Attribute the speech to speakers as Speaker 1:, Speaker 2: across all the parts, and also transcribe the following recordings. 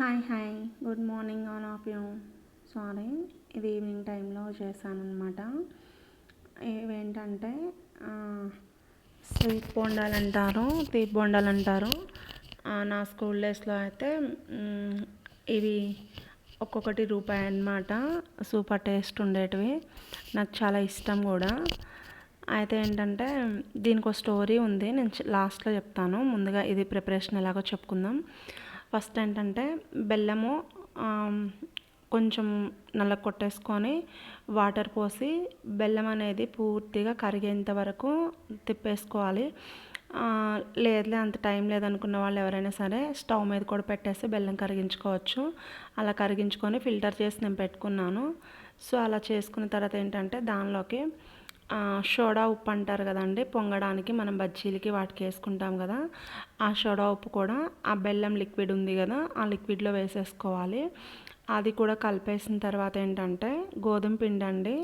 Speaker 1: Hi hi good morning on of you sorry ఇది evening టైంలో చేశాను అనమాట ఇవేంటంటే స్వీట్ బోండాలు అంటారు తీపి బోండాలు అంటారు. నా స్కూల్ డేస్లో అయితే ఇవి ఒక్కొక్కటి రూపాయి అన్నమాట. సూపర్ టేస్ట్ ఉండేటివి. నాకు చాలా ఇష్టం కూడా. అయితే ఏంటంటే దీనికి ఒక స్టోరీ ఉంది. నేను లాస్ట్లో చెప్తాను. ముందుగా ఇది ప్రిపరేషన్ ఎలాగో చెప్పుకుందాం. ఫస్ట్ ఏంటంటే బెల్లము కొంచెం నల్ల కొట్టేసుకొని వాటర్ పోసి బెల్లం అనేది పూర్తిగా కరిగేంత వరకు తిప్పేసుకోవాలి. లేదులే అంత టైం లేదనుకున్న వాళ్ళు ఎవరైనా సరే స్టవ్ మీద కూడా పెట్టేసి బెల్లం కరిగించుకోవచ్చు. అలా కరిగించుకొని ఫిల్టర్ చేసి నేను పెట్టుకున్నాను. సో అలా చేసుకున్న తర్వాత ఏంటంటే దానిలోకి సోడా ఉప్పు అంటారు కదండి పొంగడానికి మనం బజ్జీలకి వాటికి వేసుకుంటాం కదా ఆ సోడా ఉప్పు కూడా ఆ బెల్లం లిక్విడ్ ఉంది కదా ఆ లిక్విడ్లో వేసేసుకోవాలి. అది కూడా కలిపేసిన తర్వాత ఏంటంటే గోధుమ పిండి అండి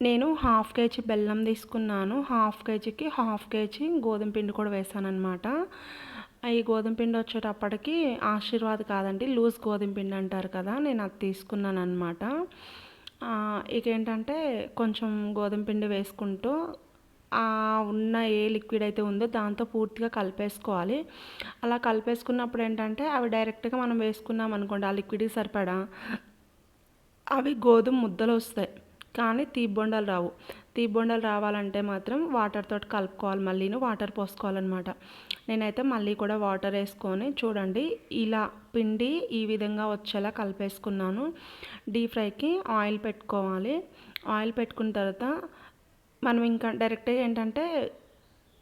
Speaker 1: నేను హాఫ్ కేజీ బెల్లం తీసుకున్నాను హాఫ్ కేజీకి హాఫ్ కేజీ గోధుమ పిండి కూడా వేసాను అనమాట ఈ గోధుమ పిండి వచ్చేటప్పటికి ఆశీర్వాద్ కాదండి లూజ్ గోధుమ పిండి అంటారు కదా నేను అది తీసుకున్నాను అనమాట ఇక ఏంటంటే కొంచెం గోధుమ పిండి వేసుకుంటూ ఉన్న ఏ లిక్విడ్ అయితే ఉందో దాంతో పూర్తిగా కలిపేసుకోవాలి. అలా కలిపేసుకున్నప్పుడు ఏంటంటే అవి డైరెక్ట్గా మనం వేసుకున్నాం అనుకోండి ఆ లిక్విడ్కి సరిపడా అవి గోధుమ ముద్దలు వస్తాయి. కానీ తీబొండలు రావు. తీబొండలు రావాలంటే మాత్రం వాటర్ తోటి కలుపుకోవాలి మళ్ళీను వాటర్ పోసుకోవాలన్నమాట. నేనైతే మళ్ళీ కూడా వాటర్ వేసుకొని చూడండి ఇలా పిండి ఈ విధంగా వచ్చేలా కలిపేసుకున్నాను. డీప్ ఫ్రైకి ఆయిల్ పెట్టుకోవాలి. ఆయిల్ పెట్టుకున్న తర్వాత మనం ఇంకా డైరెక్ట్గా ఏంటంటే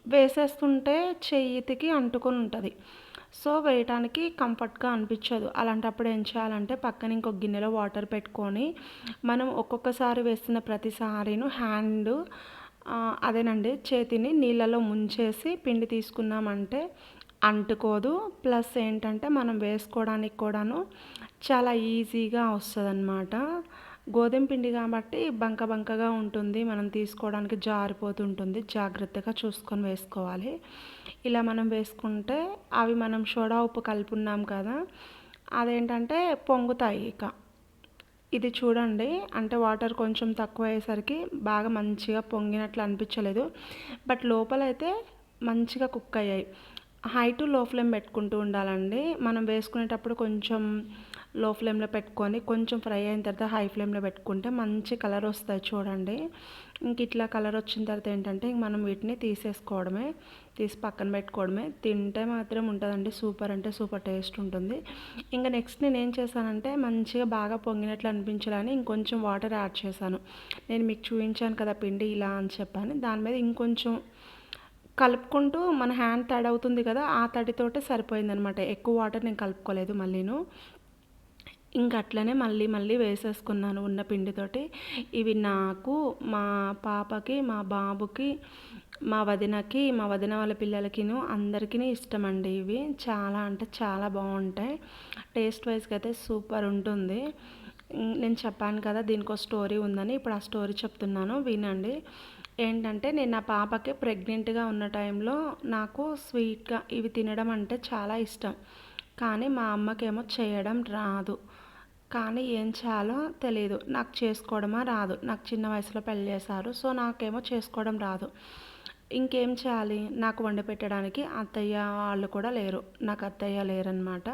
Speaker 1: వేసేస్తుంటే చేతికి అంటుకొని ఉంటుంది. సో వేయటానికి కంఫర్ట్గా అనిపించదు. అలాంటప్పుడు ఏం చేయాలంటే పక్కన ఇంకొక గిన్నెలో వాటర్ పెట్టుకొని మనం ఒక్కొక్కసారి వేస్తున్న ప్రతిసారిను హ్యాండ్ అదేనండి చేతిని నీళ్ళలో ముంచేసి పిండి తీసుకున్నామంటే అంటుకోదు. ప్లస్ ఏంటంటే మనం వేసుకోవడానికి కూడాను చాలా ఈజీగా వస్తుంది గోధుమ పిండి కాబట్టి బంక బంకగా ఉంటుంది. మనం తీసుకోవడానికి జారిపోతుంటుంది. జాగ్రత్తగా చూసుకొని వేసుకోవాలి. ఇలా మనం వేసుకుంటే అవి మనం సోడా ఉప్పు కలుపున్నాం కదా అదేంటంటే పొంగుతాయి ఇక. ఇది చూడండి. అంటే వాటర్ కొంచెం తక్కువ అయ్యేసరికి బాగా మంచిగా పొంగినట్లు అనిపించలేదు. బట్ లోపలైతే మంచిగా కుక్ అయ్యాయి. హై టు లో ఫ్లేమ్ పెట్టుకుంటూ ఉండాలండి. మనం వేసుకునేటప్పుడు కొంచెం లో ఫ్లేమ్లో పెట్టుకొని కొంచెం ఫ్రై అయిన తర్వాత హై ఫ్లేమ్లో పెట్టుకుంటే మంచి కలర్ వస్తాయి చూడండి. ఇంక ఇట్లా కలర్ వచ్చిన తర్వాత ఏంటంటే ఇంక మనం వీటిని తీసేసుకోవడమే తీసి పక్కన పెట్టుకోవడమే. తింటే మాత్రం ఉంటుందండి సూపర్ అంటే సూపర్ టేస్ట్ ఉంటుంది. ఇంకా నెక్స్ట్ నేను ఏం చేశానంటే మంచిగా బాగా పొంగినట్లు అనిపించాలని ఇంకొంచెం వాటర్ యాడ్ చేశాను. నేను మీకు చూపించాను కదా పిండి ఇలా అని చెప్పాను. దాని మీద ఇంకొంచెం కలుపుకుంటూ మన హ్యాండ్ తడి అవుతుంది కదా ఆ తడితోటే సరిపోయిందనమాట. ఎక్కువ వాటర్ నేను కలుపుకోలేదు మళ్ళీను. ఇంక అట్లనే మళ్ళీ మళ్ళీ వేసేసుకున్నాను ఉన్న పిండితోటి. ఇవి నాకు మా పాపకి మా బాబుకి మా వదినకి మా వదిన వాళ్ళ పిల్లలకిను అందరికీ ఇష్టం అండి ఇవి. చాలా అంటే చాలా బాగుంటాయి. టేస్ట్ వైజ్గా అయితే సూపర్ ఉంటుంది. నేను చెప్పాను కదా దీనికి ఒక స్టోరీ ఉందని. ఇప్పుడు ఆ స్టోరీ చెప్తున్నాను వినండి. ఏంటంటే నేను నా పాపకి ప్రెగ్నెంట్గా ఉన్న టైంలో నాకు స్వీట్గా ఇవి తినడం అంటే చాలా ఇష్టం. కానీ మా అమ్మకేమో చేయడం రాదు. కానీ ఏం చేయాలో తెలియదు నాకు చేసుకోవడమా రాదు. నాకు చిన్న వయసులో పెళ్ళి చేశారు. సో నాకేమో చేసుకోవడం రాదు. ఇంకేం చేయాలి? నాకు వండి పెట్టడానికి అత్తయ్య వాళ్ళు కూడా లేరు. నాకు అత్తయ్య లేరనమాట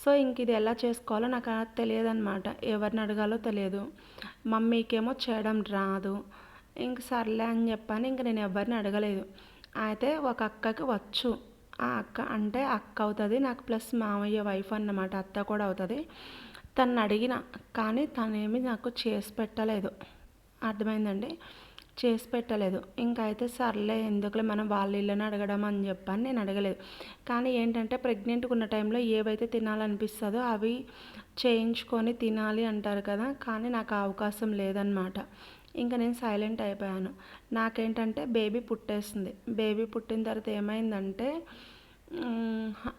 Speaker 1: సో ఇంక ఇది ఎలా చేసుకోవాలో నాకు తెలియదనమాట ఎవరిని అడగాలో తెలియదు. మమ్మీకేమో చేయడం రాదు. ఇంక సర్లే అని చెప్పని ఇంక నేను ఎవరిని అడగలేదు. అయితే ఒక అక్కకి వచ్చు. ఆ అక్క అంటే అక్క అవుతుంది. నాకు ప్లస్ మామయ్య వైఫ్ అన్నమాట. అత్త కూడా అవుతుంది. తను అడిగిన కానీ తనేమి నాకు చేసి పెట్టలేదు. అర్థమైందండి? చేసి పెట్టలేదు. ఇంకా అయితే సర్లే ఎందుకులే మనం వాళ్ళ ఇళ్ళని అడగడం అని చెప్పని నేను అడగలేదు. కానీ ఏంటంటే ప్రెగ్నెంట్గా ఉన్న టైంలో ఏవైతే తినాలనిపిస్తుందో అవి చేయించుకొని తినాలి అంటారు కదా? కానీ నాకు అవకాశం లేదనమాట ఇంకా నేను సైలెంట్ అయిపోయాను. నాకేంటంటే బేబీ పుట్టేసింది. బేబీ పుట్టిన తర్వాత ఏమైందంటే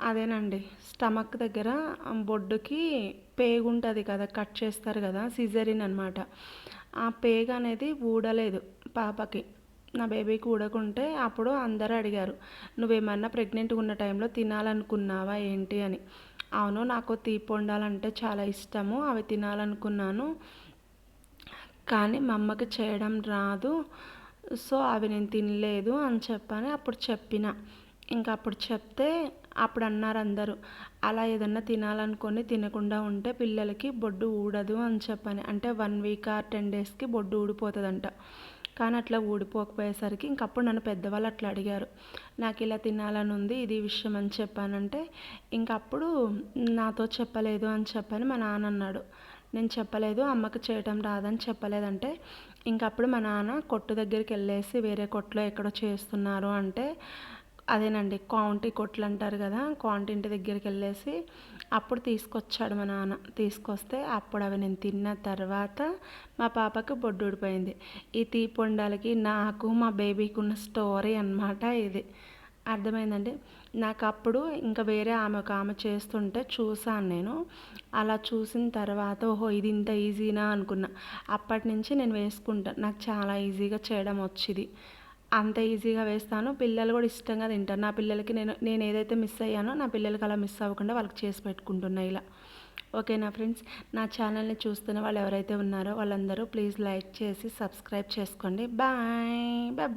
Speaker 1: అదేనండి. స్టమక్ దగ్గర బొడ్డుకి పేగు ఉంటుంది కదా కట్ చేస్తారు కదా సిజరిన్ అనమాట ఆ పేగ అనేది ఊడలేదు పాపకి. నా బేబీకి ఊడకుంటే అప్పుడు అందరూ అడిగారు నువ్వేమన్నా ప్రెగ్నెంట్గా ఉన్న టైంలో తినాలనుకున్నావా ఏంటి? అని. అవును నాకు తీపి వండాలంటే చాలా ఇష్టము అవి తినాలనుకున్నాను కానీ మా అమ్మకి చేయడం రాదు సో అవి నేను తినలేదు అని చెప్పని అప్పుడు చెప్పిన. ఇంకా అప్పుడు చెప్తే అప్పుడు అన్నారు అందరూ అలా ఏదన్నా తినాలనుకొని తినకుండా ఉంటే పిల్లలకి బొడ్డు ఊడదు అని చెప్పని. అంటే వన్ వీక్ ఆర్ టెన్ డేస్కి బొడ్డు ఊడిపోతుందంట. కానీ అట్లా ఊడిపోకపోయేసరికి ఇంకప్పుడు నన్ను పెద్దవాళ్ళు అట్లా అడిగారు. నాకు ఇలా తినాలని ఉంది ఇది విషయం అని చెప్పానంటే ఇంకప్పుడు నాతో చెప్పలేదు అని చెప్పని మా నాన్న అన్నాడు. నేను చెప్పలేదు అమ్మకి చేయటం రాదని చెప్పలేదంటే ఇంకప్పుడు మా నాన్న కొట్టు దగ్గరికి వెళ్ళేసి వేరే కొట్లో ఎక్కడో చేస్తున్నారు అంటే అదేనండి క్వాంటీ కొట్లు అంటారు కదా క్వాంటీ ఇంటి దగ్గరికి వెళ్ళేసి అప్పుడు తీసుకొచ్చాడు మా నాన్న. తీసుకొస్తే అప్పుడు అవి నేను తిన్న తర్వాత మా పాపకు బొడ్డు ఊడిపోయింది. ఈ తీపొండాలకి నాకు మా బేబీకి ఉన్న స్టోరీ అనమాట ఇది. అర్థమైందండి? నాకు అప్పుడు ఇంకా వేరే ఆమె ఒక ఆమె చేస్తుంటే చూసాను నేను. అలా చూసిన తర్వాత ఓహో ఇది ఇంత ఈజీనా అనుకున్నా. అప్పటి నుంచి నేను వేసుకుంటాను నాకు చాలా ఈజీగా చేయడం వచ్చింది. అంత ఈజీగా వేస్తాను. పిల్లలు కూడా ఇష్టంగా తింటారు. నా పిల్లలకి నేను నేను ఏదైతే మిస్ అయ్యానో నా పిల్లలకి అలా మిస్ అవ్వకుండా వాళ్ళకి చేసి పెట్టుకుంటున్నా ఇలా. ఓకేనా ఫ్రెండ్స్ నా ఛానల్ని చూస్తున్న వాళ్ళు ఎవరైతే ఉన్నారో వాళ్ళందరూ ప్లీజ్ లైక్ చేసి సబ్స్క్రైబ్ చేసుకోండి. Bye bye